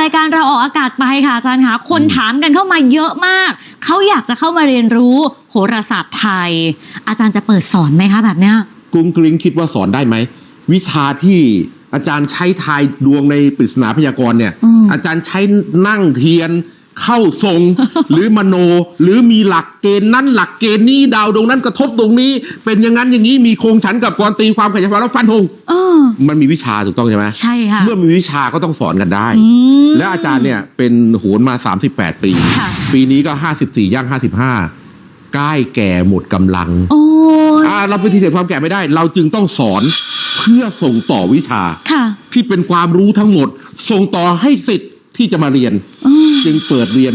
รายการเราออกอากาศไปค่ะอาจารย์คะคนถามกันเข้ามาเยอะมาก เขาอยากจะเข้ามาเรียนรู้โหราศาสตร์ไทย อาจารย์จะเปิดสอนไหมคะแบบเนี้ยกรุงกริงคิดว่าสอนได้ไหม วิชาที่อาจารย์ใช้ทายดวงในปริศนาพยากรณ์เนี่ยอืมอาจารย์ใช้นั่งเทียน เข้าทรง หรือมโน หรือมีหลักเกณฑ์นั้นหลักเกณฑ์นี้ดาวดวงนั้นกระทบตรงนี้ เป็นอย่างนั้นอย่างนี้มีโครงฉันกับกรตีความขยายความแล้วฟันธงเออ มันมีวิชาถูกต้องใช่ไหมใช่ค่ะเมื่อมีวิชาก็ต้องสอนกันได้อืมและอาจารย์เนี่ยเป็นโหนมา 38 ปี ค่ะ ปีนี้ก็ 54 ย่าง 55ใกล้แก่หมดกำลังโอ้ยอ่าเราปฏิเสธความแก่ไม่ได้ เราจึงต้องสอนเพื่อส่งต่อวิชา ค่ะที่เป็นความรู้ทั้งหมด ส่งต่อให้สิทธิ์ที่จะมาเรียนอืม จึงเปิดเรียน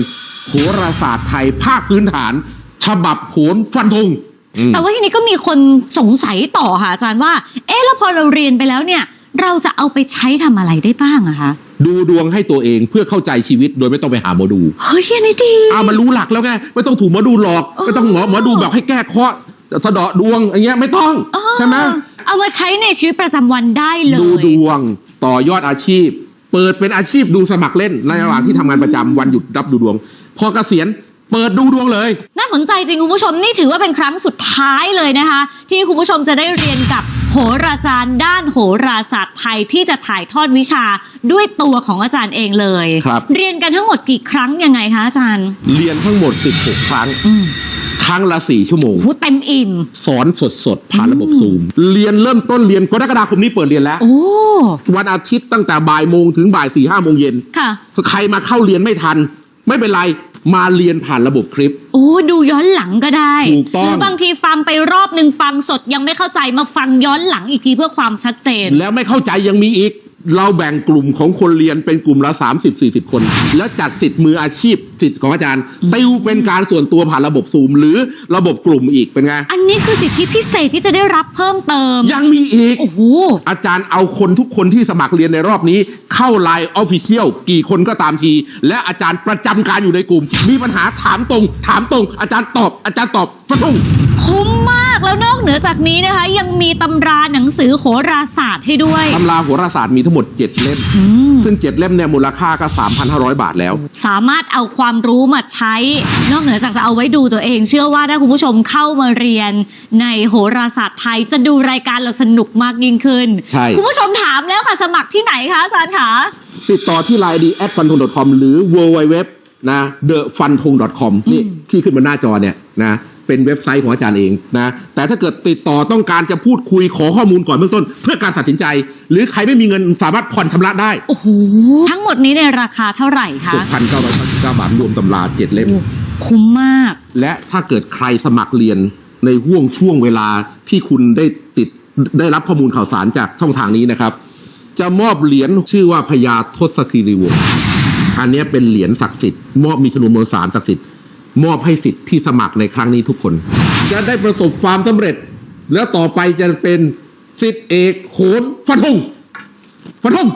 โหราศาสตร์ไทยภาคพื้นฐาน ฉบับโหนฟันธงอืมแต่ว่าทีนี้ก็มีคนสงสัยต่อค่ะอาจารย์ว่า เอ๊ะแล้วพอเราเรียนไปแล้วเนี่ย เราจะเอาไปใช้ทำอะไรได้บ้างอะคะดูดวงให้ตัวเองเพื่อเข้าใจชีวิตโดยไม่ต้องไปหาหมอดูเฮ้ยอันนี้ดีอ่ามันรู้หลักแล้วไงไม่ต้องถูกหมอดูหลอกเออไม่ต้องหมอหมอดูแบบให้แก้เคราะห์สะเดาะดวงอย่างเงี้ยไม่ต้องเออใช่ไหมเอามาใช้ในชีวิตประจำวันได้เลย ดูดวงต่อยอดอาชีพ เปิดเป็นอาชีพดูสมัครเล่นในระหว่างที่ทำงานประจำวันหยุดรับดูดวง พอเกษียณเปิดดูดวงเลย น่าสนใจจริงคุณผู้ชมนี่ถือว่าเป็นครั้งสุดท้ายเลยนะคะ ที่คุณผู้ชมจะได้เรียนกับโหราจารย์ด้านโหราศาสตร์ไทยที่จะถ่ายทอดวิชาด้วยตัวของอาจารย์เองเลย ครับ เรียนกันทั้งหมดกี่ครั้งยังไงคะอาจารย์ เรียนทั้งหมด 16 ครั้ง อืม ครั้งละ4ชั่วโมงโหเต็มอิ่ม สอนสดๆผ่านระบบอืมซูม เรียนเริ่มต้นเรียนกรกฎาคมนี้เปิดเรียนแล้ว โอ้ วันอาทิตย์ตั้งแต่บ่ายโมงถึงบ่ายสี่ห้าโมงเย็น ค่ะ ใครมาเข้าเรียนไม่ทัน ไม่เป็นไรมาเรียนผ่านระบบคลิป โอ้ดูย้อนหลังก็ได้ถูกต้อง หรือบางทีฟังไปรอบหนึ่งฟังสดยังไม่เข้าใจมาฟังย้อนหลังอีกทีเพื่อความชัดเจน แล้วไม่เข้าใจยังมีอีก เราแบ่งกลุ่มของคนเรียนเป็นกลุ่มละ 30 40 คน แล้วจัดสิทธิ์มืออาชีพสิทธิ์ของอาจารย์ติวเป็นการส่วนตัวผ่านระบบซูม หรือระบบกลุ่มอีกเป็นไง อันนี้คือสิทธิพิเศษที่จะได้รับเพิ่มเติม ยังมีอีก โอ้โห อาจารย์เอาคนทุกคนที่สมัครเรียนในรอบนี้ เข้าไลน์ออฟฟิเชียลกี่คนก็ตามที และอาจารย์ประจำการอยู่ในกลุ่ม มีปัญหาถามตรง ถามตรง อาจารย์ตอบ อาจารย์ตอบฟะทุ่งคุ้มมากแล้วนอกเหนือจากนี้นะคะ ยังมีตำราหนังสือโหราศาสตร์ให้ด้วยตำราโหราศาสตร์มีทั้งหมด 7 เล่มอืมซึ่ง 7 เล่มเนี่ยมูลค่าก็ 3,500 บาทแล้ว สามารถเอาความรู้มาใช้ นอกเหนือจากจะเอาไว้ดูตัวเอง เชื่อว่าถ้าคุณผู้ชมเข้ามาเรียนในโหราศาสตร์ไทย จะดูรายการเราสนุกมากยิ่งขึ้น ใช่ คุณผู้ชมถามแล้วค่ะ สมัครที่ไหนคะอาจารย์คะติดต่อที่ไลน์ดี at fun t o n com หรือ w w w นะ the fun t o n com นี่อืมที่ขึ้นบนหน้าจอเนี่ยนะ เป็นเว็บไซต์ของอาจารย์เองนะแต่ถ้าเกิดติดต่อต้องการจะพูดคุยขอข้อมูลก่อนเบื้องต้น เพื่อการตัดสินใจ หรือใครไม่มีเงินสามารถผ่อนชำระได้โอ้โหทั้งหมดนี้ในราคาเท่าไหร่คะ6,999บาทรวมตำราเจ็ดเล่มโอ้คุ้มมาก และถ้าเกิดใครสมัครเรียนในห่วงช่วงเวลาที่คุณได้ติดได้รับข้อมูลข่าวสารจากช่องทางนี้นะครับ จะมอบเหรียญชื่อว่าพญาทศคีรีวงศ์อันเนี้ยเป็นเหรียญศักดิ์สิทธิ์มอบมีชนวนมวลสารศักดิ์สิทธิ์ มอบให้สิทธิ์ที่สมัครในครั้งนี้ทุกคน จะได้ประสบความสำเร็จ แล้วต่อไปจะเป็นสิทธิเอกโขนฟันธงฟันธง